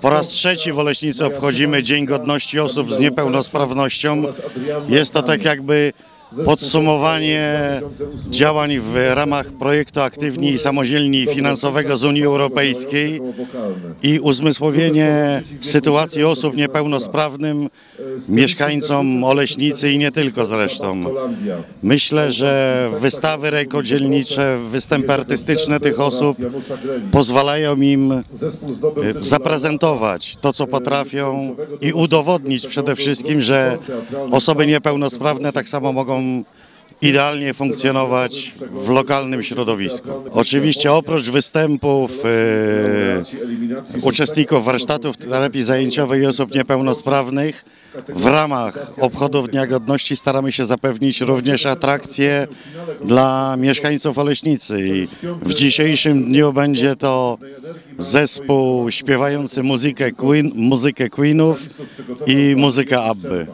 Po raz trzeci w Oleśnicy obchodzimy Dzień Godności Osób z Niepełnosprawnością. Jest to tak jakby podsumowanie działań w ramach projektu Aktywni i Samodzielni finansowego z Unii Europejskiej i uzmysłowienie sytuacji osób niepełnosprawnym, mieszkańcom Oleśnicy i nie tylko zresztą. Myślę, że wystawy rękodzielnicze, występy artystyczne tych osób pozwalają im e, zaprezentować to, co potrafią i udowodnić przede wszystkim, że osoby niepełnosprawne tak samo mogą idealnie funkcjonować w lokalnym środowisku. Oczywiście oprócz występów e, uczestników warsztatów terapii zajęciowej i osób niepełnosprawnych, w ramach obchodów Dnia Godności staramy się zapewnić również atrakcje dla mieszkańców Oleśnicy. I w dzisiejszym dniu będzie to zespół śpiewający muzykę, Queen, muzykę Queenów i muzykę Abby.